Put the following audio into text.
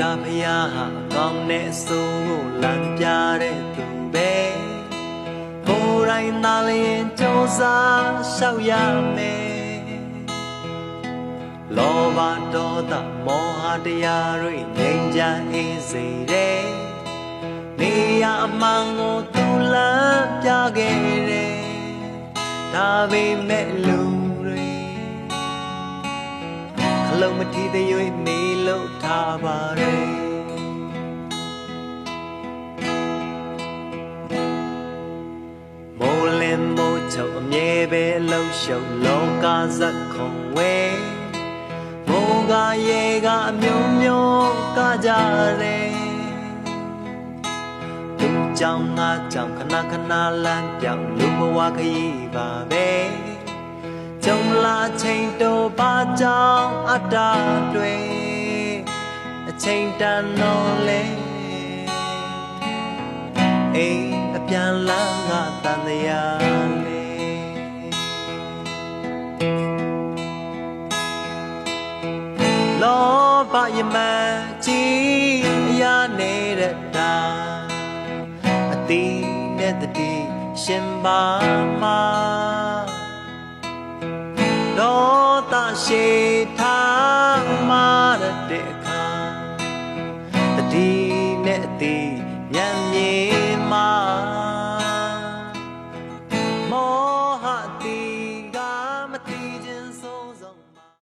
တာဖျားဟာအကောင်းနဲ့အဆိုးကိုလမ်းပြတဲ့သူပဲကိုယ်တိုင်သာလျင်ကြိုးစားရှောက်ရမယ်လောဘဒေါသမောဟတရားတွေငြိမ်းချမ်းအေးစေတဲ့နေရအမှန်ကိုသူလမ်းပြခဲ့တယ်ဒါပေမဲ့လူ လုံးမထီသေး၍မေးလို့ထားပါရဲ့မိုးလင်းမိုးချုပ်အမြဲပဲအလုံးရှုံလောကဇက်ခုံဝဲမိုးကရေကအမျိုးမျိုးကကြတယ်သူကြောင့်ငါကြောင့်ခဏခဏလမ်းပြောင်းလူဘဝခရီးပါပဲ ကြုံလာချိန်တော့ဘာကြောင့်အတ္တတွေအချိန်တန်တော့လေအိမ်အပြန်လာငါတန်တရားလေလောဘယမကြီးအရာနေတဲ့တာအတိနဲ့တတိရှင်ပါမှာ ဒေါသရှိထားမာရတဲ့အခါတတိနဲ့အတိညံ့မြေ